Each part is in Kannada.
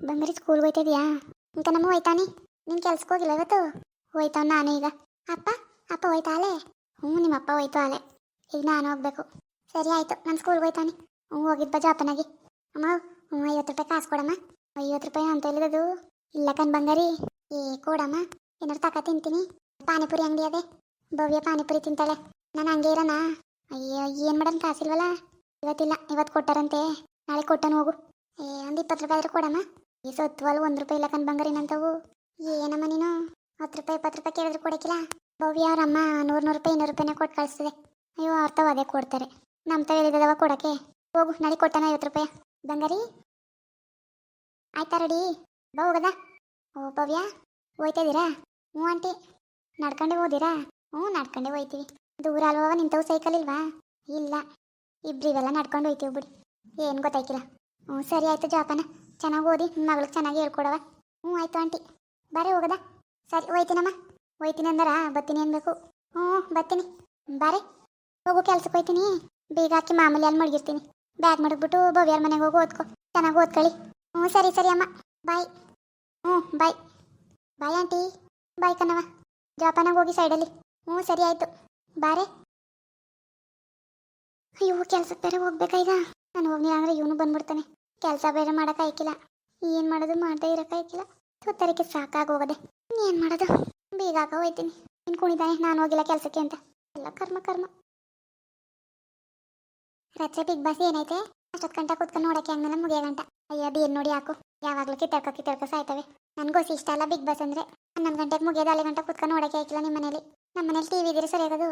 ಬಂಗಾರಿ ಸ್ಕೂಲ್ ಹೋಯ್ತಿದ್ಯಾ? ಇಂಕ ನಮ್ಮ ಹೋಯ್ತಾನೆ. ನಿನ್ನ ಕೆಲ್ಸಕ್ಕೆ ಹೋಗಿಲ್ಲ ಇವತ್ತು? ಹೋಯ್ತಾವ್ ನಾನು ಈಗ. ಅಪ್ಪ ಅಪ್ಪ ಹೋಯ್ತಾಲೆ ಹ್ಞೂ, ನಿಮ್ಮ ಅಪ್ಪ ಹೋಯ್ತು ಆಲೆ ಈಗ ನಾನು ಹೋಗ್ಬೇಕು. ಸರಿ ಆಯ್ತು, ನಾನು ಸ್ಕೂಲ್ಗೆ ಹೋಯ್ತಾನೆ. ಹ್ಞೂ ಹೋಗಿದ್ ಜಾಪನಾಗಿ. ಅಮ್ಮ, ಹ್ಞೂ, ಐವತ್ತು ರೂಪಾಯಿ ಕಾಸು ಕೊಡಮ್ಮ. ಐವತ್ತು ರೂಪಾಯಿ ಅಂತ ಹೇಳಿದದು. ಇಲ್ಲ ಕಣ್ ಬಂಗಾರಿ. ಏ, ಕೊಡಮ್ಮ. ಏನಾರು ತಕ ತಿಂತೀನಿ. ಪಾನಿಪುರಿ ಅಂಗಡಿ ಅದೇ. ಭವ್ಯ ಪಾನಿಪುರಿ ತಿಂತಾಳೆ. ನಾನು ಹಂಗೆ ಇರೋಣ ಅಯ್ಯೋ, ಏನು ಮಾಡೋಣ ಕಾಸಿಲ್ವಲ್ಲ? ಇವತ್ತಿಲ್ಲ, ಇವತ್ತು ಕೊಟ್ಟಾರಂತೆ. ನಾಳೆ ಕೊಟ್ಟನು ಹೋಗು. ಏ, ಒಂದು ಇಪ್ಪತ್ತು ರೂಪಾಯಿ ಆದರೂ ಕೊಡಮ್ಮ. ಈ ಸತ್ವಲ್ ಒಂದು ರೂಪಾಯಿ ಇಲ್ಲ ಕಣ್ ಬಂಗಾರಿ ನಂತವು ಏನಮ್ಮ ನೀನು? ಹತ್ತು ರೂಪಾಯಿ, ಇಪ್ಪತ್ತು ರೂಪಾಯಿ ಕೇಳಿದ್ರೆ ಕೊಡಕ್ಕಿಲ್ಲ ಭವ್ಯ ಅಮ್ಮ ನೂರು ನೂರು ರೂಪಾಯಿ, ಇನ್ನೂರು ರೂಪಾಯಿನೇ ಕೊಟ್ಟು ಕಳಿಸ್ತದೆ. ಅಯ್ಯೋ, ಅರ್ಥವ ಅದೇ ಕೊಡ್ತಾರೆ. ನಮ್ಮ ತವ ಹೇಳಿದವ ಕೊಡಕ್ಕೆ. ಹೋಗು ನಾಳೆ ಕೊಟ್ಟಾನ ಐವತ್ತು ರೂಪಾಯಿ. ಬಂಗಾರಿ? ಆಯ್ತಾ ರೆಡಿ? ಬಾ ಹೋಗದ. ಓ, ಭವ್ಯ, ಹೋಯ್ತಾ ಹ್ಞೂ ಆಂಟಿ. ನಡ್ಕೊಂಡೆ ಹೋದಿರಾ? ಹ್ಞೂ, ನಡ್ಕೊಂಡೆ ಹೋಯ್ತೀವಿ. ದೂರ ಅಲ್ವಾ ನಿಂತವು ಸೈಕಲ್ ಇಲ್ವಾ? ಇಲ್ಲ. ಇಬ್ರಿವೆಲ್ಲ ನಡ್ಕೊಂಡು ಹೋಯ್ತೀವಿ ಬಿಡಿ. ಏನು ಗೊತ್ತಾಯ್ಕಿಲ್ಲ. ಹ್ಞೂ, ಸರಿ ಆಯಿತು ಜೋಪಾನ. ಚೆನ್ನಾಗಿ ಓದಿ ನಿಮ್ಮ ಮಗಳಿಗೆ ಚೆನ್ನಾಗಿ ಹೇಳ್ಕೊಡವ ಹ್ಞೂ, ಆಯಿತು ಆಂಟಿ. ಬಾರೆ ಹೋಗದ? ಸರಿ, ಹೋಯ್ತೀನಮ್ಮ. ಹೋಯ್ತೀನಿ ಅಂದರ ಬತ್ತೀನಿ ಅನ್ಬೇಕು. ಹ್ಞೂ, ಬರ್ತೀನಿ. ಬಾರೆ, ಹೋಗು ಕೆಲ್ಸಕ್ಕೆ ಹೋಯ್ತೀನಿ. ಬೇಗ ಹಾಕಿ ಮಾಮೂಲಿ ಅಲ್ಲಿ ಮಡಗಿರ್ತೀನಿ. ಬ್ಯಾಗ್ ಮಡಗ್ಬಿಟ್ಟು ಭವ್ಯಾರ ಮನೆಗೆ ಹೋಗಿ, ಓದ್ಕೊ. ಚೆನ್ನಾಗಿ ಓದ್ಕೊಳ್ಳಿ ಹ್ಞೂ, ಸರಿ ಸರಿ, ಅಮ್ಮ. ಬಾಯ್. ಹ್ಞೂ, ಬಾಯ್. ಬಾಯ್, ಆಂಟಿ. ಬಾಯ್ ಕಣವ ಜೋಪಾನಾಗ ಹೋಗಿ ಸೈಡಲ್ಲಿ. ಹ್ಞೂ, ಸರಿ, ಆಯಿತು. ಬಾರೆ. ಅಯ್ಯೋ ಕೆಲ್ಸಕ್ಕೆ ಬೇರೆ ಹೋಗ್ಬೇಕಾ ಈಗ? ನಾನು ಹೋಗಿ ಅಂದರೆ ಇವನು ಬಂದ್ಬಿಡ್ತಾನೆ. ಕೆಲಸ ಬೇರೆ ಮಾಡೋಕ್ಕಾಯ್ಕಿಲ್ಲ ಏನು ಮಾಡೋದು ಮಾಡದೇ ಇರೋಕ್ಕಾಯ್ಕಿಲ್ಲ ಸುತ್ತರಿಕೆ ಸಾಕಾಗೋಗದೆ ಏನು ಮಾಡೋದು? ಬೇಗ ಹಾಕ ಹೋಯ್ತೀನಿ. ಇನ್ನು ಕುಣಿತಾನೆ ನಾನು ಹೋಗಿಲ್ಲ ಕೆಲಸಕ್ಕೆ ಅಂತ. ಎಲ್ಲ ಕರ್ಮ ಕರ್ಮ. ರಚೆ ಬಿಗ್ ಬಾಸ್ ಏನೈತೆ? ಅಷ್ಟೊತ್ತು ಗಂಟೆ ಕೂತ್ಕೊಂಡು ನೋಡಕ್ಕೆ ಹಂಗಲ್ಲ ಮುಗಿಯ ಗಂಟ. ಅಯ್ಯ ಬೀರ್ ನೋಡಿ ಹಾಕು. ಯಾವಾಗಲೂ ಕಿತ್ತಳ್ಕ ಕಿತ್ತಳ್ಕ ಸಾಯ್ತವೆ. ನನಗೋಸಿ ಇಷ್ಟ ಅಲ್ಲ ಬಿಗ್ ಬಾಸ್ ಅಂದರೆ. ಹನ್ನೊಂದು ಗಂಟೆಗೆ ಮುಗಿಯೋದು ಅಲ್ಲಿ ಗಂಟೆ ಕೂತ್ಕೊಂಡು ನೋಡಕ್ಕೆ ಆಯ್ಕಿಲ್ಲ ನಿಮ್ಮ ಮನೇಲಿ. ನಮ್ಮ ಮನೇಲಿ ಟಿವಿ ಇದ್ದೀರಿ ಸರಿಯಾಗದು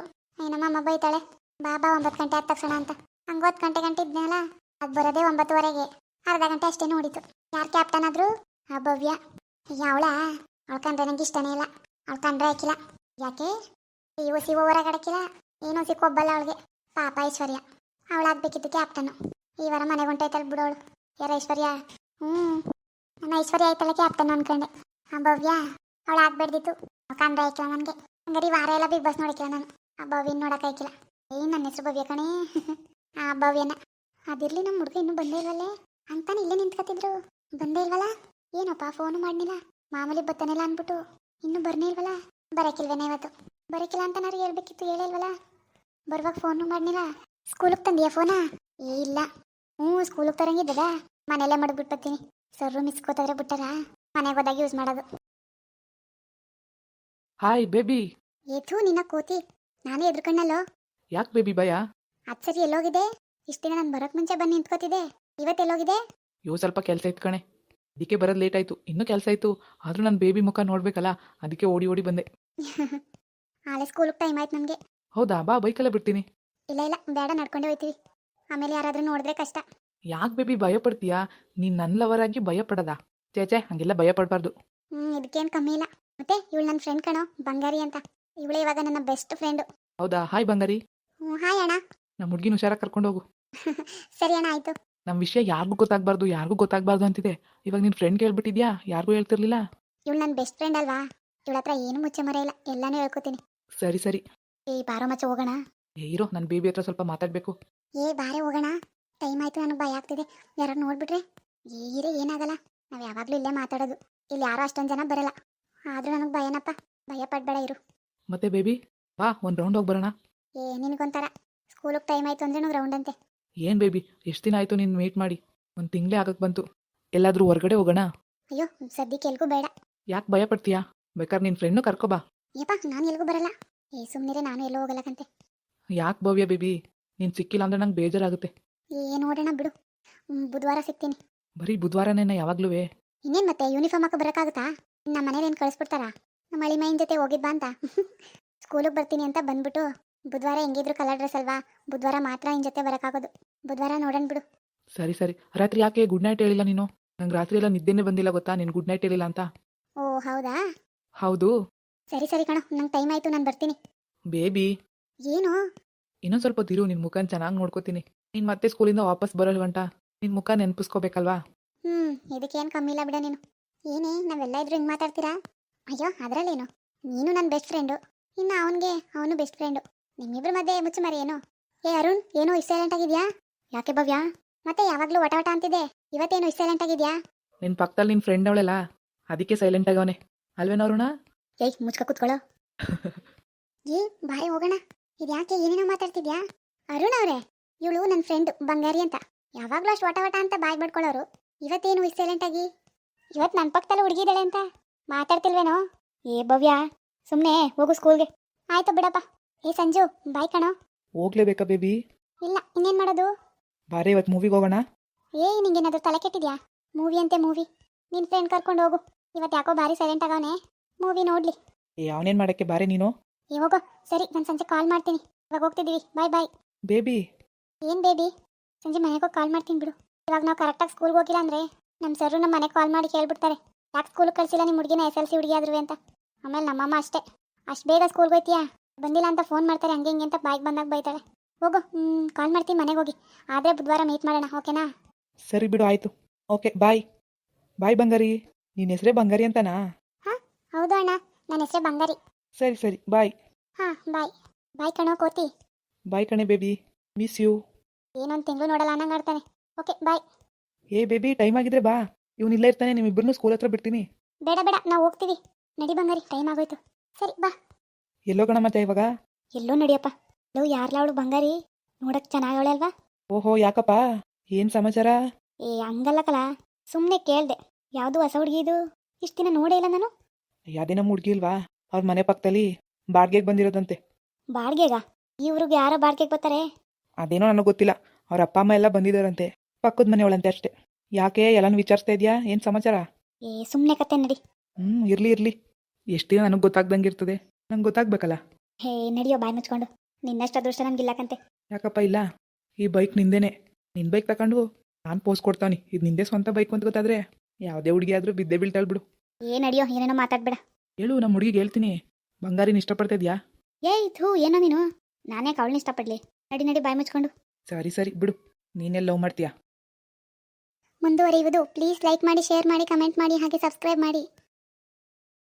ನಮ್ಮ ಅಮ್ಮ ಬೈತಾಳೆ. ಬಾಬಾ ಒಂಬತ್ತು ಗಂಟೆ ಆದ ತಕ್ಷಣ ಅಂತ. ಹಂಗೆ ಹತ್ತು ಗಂಟೆ ಗಂಟೆ ಇದ್ನಲ್ಲ ಅದು ಬರೋದೇ ಒಂಬತ್ತುವರೆಗೆ. ಅರ್ಧ ಗಂಟೆ ಅಷ್ಟೇ ನೋಡಿತು ಯಾರು ಕ್ಯಾಪ್ಟನ್ ಆದ್ರು? ಆ ಭವ್ಯ. ಯಾವಳ ಅಳ್ಕಂಡ್ರೆ ನಂಗೆ ಇಷ್ಟನೇ ಇಲ್ಲ. ಅವಳು ಕಂಡ್ರೆ ಹಾಕಿಲ್ಲ ಯಾಕೆ? ಇವು ಸಿ ಹೊರಗಡಕಿಲ್ಲ ಏನೋ ಸಿ ಕೊಬ್ಬಲ್ಲ ಅವಳಿಗೆ. ಪಾಪ ಐಶ್ವರ್ಯ. ಅವಳಾಗ್ಬೇಕಿತ್ತು ಕ್ಯಾಪ್ಟನು ಈ ವಾರ ಮನೆಗೆ ಹೊಂಟೈತಲ್ ಬಿಡೋಳು. ಯಾರ ಐಶ್ವರ್ಯ? ಹ್ಞೂ ನನ್ನ ಐಶ್ವರ್ಯ ಆಯ್ತಲ್ಲ ಕ್ಯಾಪ್ಟನ್ ಅನ್ಕೊಂಡೆ. ಆ ಭವ್ಯ, ಅವಳು ಆಗ್ಬೇಡ್ದಿತ್ತು. ಕಂಡ್ರೆ ಆಯ್ಕಿಲ್ಲ ನನಗೆ. ಹಂಗಾರೆ ಈ ವಾರ ಎಲ್ಲ ಬಿಗ್ ಬಾಸ್ ನೋಡಿಕಿಲ್ಲ ನಾನು. ಆ ಭವ್ಯನ ನೋಡಕ್ ಆಯ್ಕಿಲ್ಲ ಏ ನನ್ನ ಹೆಸರು ಭವ್ಯ ಕಣೇ? ಆ ಭವ್ಯನ. ಅದಿರಲಿ ನಮ್ಮ ಹುಡುಗ ಇನ್ನೂ ಬಂದೇ ಇಲ್ವಲ್ಲೇ ಅಂತಾನೆ ಇಲ್ಲೇ ನಿಂತ್ಕೊತಿದ್ರು ಬಂದೇ ಇಲ್ವಲ್ಲ ಏನಪ್ಪ ಫೋನು ಮಾಡ್ನಿಲ್ಲ. ಮಾಮೂಲಿ ಬತ್ತನೆಲ್ಲ ಅನ್ಬಿಟ್ಟು ಇನ್ನೂ ಬರ್ನೇ ಇಲ್ವಲ್ಲ ಬರಕಿಲ್ವೇನೆ ಇವತ್ತು? ಬರಕಿಲ್ಲ ಅಂತ ನಾನು ಹೇಳ್ಬೇಕಿತ್ತು ಹೇಳಿಲ್ವಲ್ಲ ಬರುವಾಗ ಫೋನು ಮಾಡ್ನಿಲ್ಲ? ಸ್ಕೂಲಿಗೆ ತಂದೀಯ ಫೋನಾ ಏ ಇಲ್ಲ. ಹ್ಞೂ ಸ್ಕೂಲಿಗೆ ತರಂಗಿದ್ದದ. ಮನೆಯಲ್ಲೇ ಮಾಡಿಬಿಟ್ಟು ಬರ್ತೀನಿ ಸರ್ರು ಮಿಸ್ಕೋತಾದ್ರೆ ಬಿಟ್ಟಾರ? ಮನೆಗೆ ಹೋದಾಗ ಯೂಸ್ ಮಾಡೋದು. ಹಾಯ್ ಬೇಬಿ ಏತು ನಿನ್ನ ಕೋತಿ. ನಾನು ಎದ್ರುಕಣ್ಣಲ್ಲೋ? ಯಾಕೆ ಬೇಬಿ ಭಯ? ಅಚ್ಚರಿ ಸರಿ ಎಲ್ಲೋಗಿದೆ? ಇಷ್ಟಿನ ನಾನು ಬರೋಕ್ ಮುಂಚೆ ಬಂದು ನಿಂತ್ಕೋತಿದ್ದೆ. ಇವತ್ತು ಎಲ್ಲೋಗಿದೆ ಇವು ಸ್ವಲ್ಪ ಕೆಲಸ ಇತ್ತು ಕಣೆ. ಅದಕ್ಕೆ ಬರೋದು ಲೇಟ್ ಆಯ್ತು. ಇನ್ನೂ ಕೆಲಸ ಇತ್ತು. ಆದ್ರೂ ನನ್ ಬೇಬಿ ಮುಖ ನೋಡಬೇಕಲ್ಲ ಅದಕ್ಕೆ ಓಡಿ ಓಡಿ ಬಂದೆ. ಆಲೆ ಸ್ಕೂಲಿಗೆ ಟೈಮ್ ಆಯ್ತು ನಮಗೆ. ಹೌದಾ? ಬಾ ಬೈಕಲ್ಲೇ ಬಿಡ್ತೀನಿ. ಇಲ್ಲ ಇಲ್ಲ ಬೇಡ ನಡ್ಕೊಂಡೇ ಹೋಯ್ತೀವಿ. ಆಮೇಲೆ ಯಾರಾದ್ರೂ ನೋಡಿದ್ರೆ ಕಷ್ಟ. ಯಾಕೆ ಬೇಬಿ ಭಯ ಪಡ್ತೀಯಾ ನೀನ್ ನನ್ನ ಲವರ್ ಆಗಿ ಭಯ ಪಡದಾ ಚೇಚೆ ಹಂಗೆಲ್ಲ ಭಯ ಪಡಬಾರ್ದು ಹ್ಮ್ ಇದಕ್ಕೇನು ಕಮ್ಮಿ ಇಲ್ಲ. ಮತ್ತೆ ಇವಳು ನನ್ನ ಫ್ರೆಂಡ್ ಕಣೋ ಬಂಗಾರಿ ಅಂತ. ಇವಳೇ ಇವಾಗ ನನ್ನ ಬೆಸ್ಟ್ ಫ್ರೆಂಡ್ ಹೌದಾ? ಹಾಯ್ ಬಂಗಾರಿ. ಹ್ಞೂ ಹಾಯ್ ಅಣ್ಣ. ನಮ್ಮ ಹುಡುಗಿನ ಹುಷಾರಾಗಿ ಕರ್ಕೊಂಡು ಹೋಗು. ಸರಿ ಅಣ್ಣ ಆಯ್ತು. ನಮ್ಮ ವಿಷಯ ಯಾರಿಗೂ ಗೊತ್ತಾಗಬಾರ್ದು ಯಾರಿಗೂ ಗೊತ್ತಾಗಬಾರ್ದು ಅಂತಿದೆ. ಇವಾಗ ನಿನ್ನ ಫ್ರೆಂಡ್ ಹೇಳ್ಬಿಟ್ಟಿದ್ಯಾ ಯಾರಿಗೂ ಹೇಳ್ತಿರ್ಲಿಲ್ಲ? ಇವಳು ನನ್ನ ಬೆಸ್ಟ್ ಫ್ರೆಂಡ್ ಅಲ್ವಾ? ಇವಳ ಹತ್ರ ಏನು ಮುಚ್ಚೆ ಮರ ಇಲ್ಲ ಎಲ್ಲಾನು ಹೇಳ್ಕೊತೀನಿ. ಸರಿ ಸರಿ. ಏ ಬಾರೋ ಮಚ್ಚ ಹೋಗೋಣ. ಏ ಇರೋ ನನ್ನ ಬೇಬಿ ಹತ್ರ ಸ್ವಲ್ಪ ಮಾತಾಡಬೇಕು. ಏ ಬಾರೆ ಹೋಗೋಣ. ಟೈಮ್ ಆಯ್ತು ನನಗೆ ಭಯ ಆಗ್ತಿದೆ. ಯಾರು ನೋಡ್ಬಿಟ್ರೆ? ಏ ಇರೇ ಏನಾಗಲ್ಲ. ನಾವು ಯಾವಾಗಲೂ ಇಲ್ಲೇ ಮಾತಾಡೋದು. ಇಲ್ಲಿ ಯಾರು ಅಷ್ಟೊಂದು ಜನ ಬರಲ್ಲ. ಆದ್ರೂ ನನಗೆ ಭಯನಪ್ಪ. ಭಯ ಪಡ್ಬೇಡ ಇರು. ಮತ್ತೆ ಬೇಬಿ ಬಾ ಒಂದು ರೌಂಡ್ ಹೋಗಿ ಬರೋಣ. ಏ ನಿನಗೊಂಥರ. ಸ್ಕೂಲಿಗೆ ಟೈಮ್ ಆಯ್ತು ಅಂದ್ರೆ ನಾವು ರೌಂಡ್ ಅಂತೆ. ಏನು ಬೇಬಿ ಎಷ್ಟು ದಿನ ಆಯಿತು ನೀನು ಮೀಟ್ ಮಾಡಿ? ಒಂದು ತಿಂಗಳೇ ಆಗಕ್ಕೆ ಬಂತು. ಎಲ್ಲಾದರೂ ಹೊರಗಡೆ ಹೋಗೋಣ? ಅಯ್ಯೋ ಸದ್ಯಕ್ಕೆ ಎಲ್ಗೂ ಬೇಡ. ಯಾಕೆ ಭಯ ಪಡ್ತೀಯಾ? ಬೇಕಾದ್ರೆ ನಿನ್ನ ಫ್ರೆಂಡ್ನು ಕರ್ಕೊಬಾ ಏಪಾ ನಾನು ಎಲ್ಗೂ ಬರಲ್ಲ. ಏ ಸುಮ್ಮನೆ ನಾನು ಎಲ್ಲೂ ಹೋಗಲ್ಲಕಂತೆ ಯಾಕೆ ಭವ್ಯ ಬೇಬಿ ನೀನು ಸಿಕ್ಕಿಲ್ಲ ಅಂದ್ರೆ ನಂಗೆ ಬೇಜಾರಾಗುತ್ತೆ. ಏ ನೋಡೋಣ ಬಿಡು. ಹ್ಮ್, ಬುಧವಾರ ಸಿಗ್ತೀನಿ. ಬರೀ ಬುಧವಾರನೇನ ಯಾವಾಗ್ಲೂ ಇನ್ನೇನು ಮತ್ತೆ ಯೂನಿಫಾರ್ಮ್ ಹಾಕ ಬರೋಕ್ಕಾಗುತ್ತಾ? ನಮ್ಮ ಮನೇಲಿ ಏನು ಕಳಿಸ್ಬಿಡ್ತಾರಾ? ನಮ್ಮ ಅಳಿ ಮೈನ್ ಜೊತೆ ಹೋಗಿದ್ ಬಾ ಅಂತ ಸ್ಕೂಲಿಗೆ ಬರ್ತೀನಿ ಅಂತ ಬಂದ್ಬಿಟ್ಟು ಬುಧವಾರ ಹೆಂಗಿದ್ರು ಕಲರ್ ಡ್ರೆಸ್ ಅಲ್ವಾ? ಬುಧವಾರ ಮಾತ್ರ ಇನ್ ಜೊತೆ ಬರೋಕ್ಕಾಗೋದು. ಬುಧವಾರ ನೋಡೋಣ ಬಿಡು. ಸರಿ ಸರಿ. ರಾತ್ರಿ ಯಾಕೆ ಗುಡ್ ನೈಟ್ ಹೇಳಿಲ್ಲ ನೀನು? ನಂಗೆ ರಾತ್ರಿ ಎಲ್ಲ ನಿದ್ದೆನೇ ಬಂದಿಲ್ಲ ಗೊತ್ತಾ? ನೀನು ಗುಡ್ ನೈಟ್ ಹೇಳಿಲ್ಲ ಅಂತ. ಓ ಹೌದಾ? ಹೌದು. ಸರಿ ಸರಿ ಕಣ. ನಂಗೆ ಟೈಮ್ ಆಯ್ತು ನಾನು ಬರ್ತೀನಿ. ಬೇಬಿ. ಏನು? ಇನ್ನೊಂದು ಸ್ವಲ್ಪ ತಿರು ನಿನ್ನ ಮುಖನ ಚೆನ್ನಾಗಿ ನೋಡ್ಕೋತೀನಿ. ನೀನು ಮತ್ತೆ ಸ್ಕೂಲಿಂದ ವಾಪಸ್ ಬರೋ ಗಂಟ ನಿನ್ನ ಮುಖ ನೆನಪಿಸ್ಕೋಬೇಕಲ್ವಾ? ಹ್ಮ್ ಇದಕ್ಕೇನು ಕಮ್ಮಿ ಇಲ್ಲ ಬಿಡ ನೀನು. ಏನೇ ನಾವೆಲ್ಲ ಇದ್ರು ಹಿಂಗೆ ಮಾತಾಡ್ತೀರಾ? ಅಯ್ಯೋ ಅದರಲ್ಲೇನು? ನೀನು ನನ್ನ ಬೆಸ್ಟ್ ಫ್ರೆಂಡು ಇನ್ನು ಅವನಿಗೆ ಅವನು ಬೆಸ್ಟ್ ಫ್ರೆಂಡು ನಿಮ್ಮಿಬ್ಬರ ಮಧ್ಯೆ ಮುಚ್ಚು ಮರಿ ಏನು? ಏ ಅರುಣ್ ಏನೋ ಸೈಲೆಂಟ್ ಆಗಿದ್ಯಾ? ಯಾಕೆ ಭವ್ಯ? ಮತ್ತೆ ಯಾವಾಗಲೂ ವಟ ವಟ ಅಂತಿದೆ ಇವತ್ತೇನು ಸೈಲೆಂಟ್ ಆಗಿದ್ಯಾ? ನಿನ್ನ ಪಕ್ಕದಲ್ಲಿ ನಿನ್ ಫ್ರೆಂಡ್ ಅವಳೆಲ್ಲ? ಅದಕ್ಕೆ ಸೈಲೆಂಟ್ ಆಗವನೆ. ಅಲ್ವೇನೋ ಅರುಣ? ಏಯ್ ಮುಚ್ಕ ಕುತ್ಕೊಳ್ಳೋ. ಏ ಬಾಯ್ ಹೋಗೋಣ. ಇದು ಯಾಕೆ ಏನೇನೋ ಮಾತಾಡ್ತಿದ್ಯಾ? ಅರುಣ್ ಅವರೇ ಇವಳು ನನ್ನ ಫ್ರೆಂಡ್ ಬಂಗಾರಿ ಅಂತ. ಯಾವಾಗಲೂ ಅಷ್ಟು ವಟ ವಟ ಅಂತ ಬಾಯ್ ಬಡ್ಕೊಳ್ಳೋರು. ಇವತ್ತೇನು ಸೈಲೆಂಟ್ ಆಗಿ? ಇವತ್ತು ನನ್ನ ಪಕ್ಕದಲ್ಲಿ ಹುಡುಗಿದಳೆ ಅಂತ. ಮಾತಾಡ್ತಿಲ್ವೇನೋ? ಏ ಭವ್ಯ ಸುಮ್ಮನೆ ಹೋಗು ಸ್ಕೂಲ್ಗೆ ಆಯ್ತು ಬಿಡಪ್ಪ. ಏ ಸಂಜು ಬಾಯ್ ಕಣೋ. ಹೋಗ್ಲೇಬೇಕಾ ಬೇಬಿ ಇಲ್ಲ ಇನ್ನೇನು ಮಾಡೋದು? ಬಾರೆ ಇವತ್ತು ಮೂವಿಗೆ ಹೋಗೋಣ? ಏಯ್ ನಿಂಗೇನಾದ್ರೂ ತಲೆ ಕೆಟ್ಟಿದ್ಯಾ? ಮೂವಿ ಅಂತೆ ಮೂವಿ ನಿನ್ ಫ್ರೆಂಡ್ ಕರ್ಕೊಂಡು ಹೋಗು. ಇವತ್ತು ಯಾಕೋ ಬಾರಿ ಸೈಲೆಂಟ್ ಆಗವನೆ. ಮೂವಿ ನೋಡ್ಲಿ. ಏ ಅವನೇನ್ ಮಾಡಕ್ಕೆ ಬಾರೆ ನೀನು? ಏ ಹೋಗೋ. ಸರಿ ನಾನು ಸಂಜೆ ಕಾಲ್ ಮಾಡ್ತೀನಿ. ಇವಾಗ ಹೋಗ್ತಿದ್ದೀವಿ ಬಾಯ್ ಬಾಯ್ ಬೇಬಿ ಏನ್ ಬೇಬಿ ಸಂಜೆ ಮನೆಗೆ ಹೋಗಿ ಕಾಲ್ ಮಾಡ್ತೀನಿ ಬಿಡು. ಇವಾಗ ನಾವು ಕರೆಕ್ಟಾಗಿ ಸ್ಕೂಲ್ಗೆ ಹೋಗಿಲ್ಲ ಅಂದ್ರೆ ನಮ್ಮ ಸರ್ ನಮ್ಮ ಮನೆಗೆ ಕಾಲ್ ಮಾಡಿ ಕೇಳ್ಬಿಡ್ತಾರೆ. ಯಾಕೆ ಸ್ಕೂಲ್ ಕಳಿಸಿಲ್ಲ ನಿಮ್ಮ ಹುಡುಗಿನ ಎಸ್ ಎಲ್ ಸಿ ಹುಡುಗಿ ಆದ್ರು ಅಂತ? ಆಮೇಲೆ ನಮ್ಮಮ್ಮ ಅಷ್ಟೇ. ಅಷ್ಟು ಬೇಗ ಸ್ಕೂಲ್ಗೆ ಹೋಯ್ತೀಯಾ? ಬಂದಿಲ್ಲ ಅಂತ ಫೋನ್ ಮಾಡ್ತಾರೆ. ಹಂಗೆ ಹಿಂಗೆ ಅಂತ ಬಾಯ್ಗೆ ಬಂದಾಗ ಬೈತಾಳೆ. ಹೋಗು. ಹ್ಞೂ ಕಾಲ್ ಮಾಡ್ತೀನಿ ಮನೆಗೆ ಹೋಗಿ. ಆದರೆ ಬುಧವಾರ ಮೀಟ್ ಮಾಡೋಣ ಓಕೆನಾ ಸರಿ ಬಿಡು ಆಯಿತು. ಓಕೆ ಬಾಯ್ ಬಾಯ್ ಬಂಗಾರಿ. ನಿನ್ನ ಹೆಸರೇ ಬಂಗಾರಿ ಅಂತನಾ? ಹೌದು ಅಣ್ಣ. ನನ್ನ ಹೆಸರೇ ಬಂಗಾರಿ. ಸರಿ ಸರಿ ಬಾಯ್ ಹಾಂ ಬಾಯ್ ಬಾಯ್ ಕಣೋ ಕೋತಿ. ಬಾಯ್ ಕಣೆ ಬೇಬಿ ಮಿಸ್ ಯು ಏನೊಂದು ತಿಂಗಳು ನೋಡಲ್ಲ ಅನ್ನಂಗೆ ಆಡ್ತಾನೆ. ಓಕೆ ಬಾಯ್ ಏ ಬೇಬಿ ಟೈಮ್ ಆಗಿದ್ರೆ ಬಾ. ಇವನು ಇಲ್ಲೇ ಇರ್ತಾನೆ ನಿಮ್ಮಿಬ್ಬರನ್ನೂ ಸ್ಕೂಲ್ ಹತ್ರ ಬಿಡ್ತೀನಿ. ಬೇಡ ಬೇಡ ನಾವು ಹೋಗ್ತೀವಿ. ನಡಿ ಬಂಗಾರಿ ಟೈಮ್ ಆಗೋಯ್ತು. ಸರಿ ಬಾ. ಎಲ್ಲೋ ಕಣ ಮತ್ತೆ ಇವಾಗ? ಎಲ್ಲೋ ನಡಿಯಪ್ಪ. ಲೋ ಯಾರ್ಲ ಅವಳು ಬಂಗಾರಿ? ನೋಡಕ್ ಚೆನ್ನಾಗವಳೆ ಅಲ್ವಾ? ಓಹೋ ಯಾಕಪ್ಪ? ಏನ್ ಸಮಾಚಾರ? ಏ ಹಂಗಲ್ಲ ಕಲ. ಸುಮ್ಮನೆ ಕೇಳ್ದೆ. ಯಾವುದು ಹೊಸ ಹುಡುಗಿ ಇದು? ಇಷ್ಟು ದಿನ ನೋಡೇ ಇಲ್ಲ ನಾನು? ಯಾವ್ದೇ ನಮ್ಮ ಹುಡುಗಿ ಇಲ್ವಾ? ಅವ್ರ ಮನೆ ಪಕ್ಕದಲ್ಲಿ ಬಾಡ್ಗೆಗೆ ಬಂದಿರೋದಂತೆ. ಬಾಡ್ಗೆಗ? ಈ ಊರಿಗೆ ಯಾರ ಬಾಡ್ಗೆಗೆ ಬರ್ತಾರೆ? ಅದೇನೋ ನನಗೆ ಗೊತ್ತಿಲ್ಲ. ಅವ್ರ ಅಪ್ಪ ಅಮ್ಮ ಎಲ್ಲ ಬಂದಿದ್ದಾರಂತೆ ಪಕ್ಕದ ಮನೆಯವಳಂತೆ ಅಷ್ಟೇ. ಯಾಕೆ ಎಲ್ಲನೂ ವಿಚಾರಿಸ್ತಾ ಇದ್ಯಾ? ಏನು ಸಮಾಚಾರ? ಏ ಸುಮ್ಮನೆ ಕತೆ ನಡಿ. ಹ್ಞೂ ಇರ್ಲಿ ಇರಲಿ. ಎಷ್ಟು ದಿನ ನನಗೆ ಗೊತ್ತಾಗ್ದಂಗೆ ಇರ್ತದೆ. ನಂಗೆ ಗೊತ್ತಾಗ್ಬೇಕಲ್ಲ. ಹೇ ನಡಿಯೋ ಬಾಯ್ ಮುಚ್ಕೊಂಡು. ನಿನ್ನಷ್ಟು ಅದೃಷ್ಟ ನಮ್ಗಿಲ್ಲಕಂತೆ ಯಾಕಪ್ಪ ಇಲ್ಲ? ಈ ಬೈಕ್ ನಿಂದೇನೆ. ನಿನ್ನ ಬೈಕ್ ತಕೊಂಡು ನಾನು ಪೋಸ್ ಕೊಡ್ತಾನೆ ಇದು ನಿಂದೇ ಸ್ವಂತ ಬೈಕ್ ಅಂತ ಗೊತ್ತಾದ್ರೆ ಯಾವುದೇ ಹುಡುಗಿ ಆದ್ರೂ ಬಿದ್ದೆ ಬೀಳ್ತಾಳ್ ಬಿಡು ಏನ್ ಅಡಿಯೋ ಏನೇನೋ ಮಾತಾಡ್ಬೇಡ. ಹೇಳು ನಮ್ಮ ಹುಡುಗಿಗೆ ಹೇಳ್ತೀನಿ. ಬಂಗಾರಿನ ಇಷ್ಟಪಡ್ತಾ ಇದೆಯಾ? ಏಯ್ ಥೂ ಏನೋ ನೀನು? ನಾನೇ ಅವಳನ್ನ ಇಷ್ಟಪಡ್ಲಿ? ನಡಿ ನಡಿ ಬಾಯಿ ಮುಚ್ಕೊಂಡು. ಸರಿ ಸರಿ ಬಿಡು. ನೀನೆಲ್ಲ ಲವ್ ಮಾಡ್ತೀಯಾ? ಮುಂದುವರಿಯುವುದು. ಪ್ಲೀಸ್ ಲೈಕ್ ಮಾಡಿ ಶೇರ್ ಮಾಡಿ ಕಮೆಂಟ್ ಮಾಡಿ ಹಾಗೆ ಸಬ್ಸ್ಕ್ರೈಬ್ ಮಾಡಿ.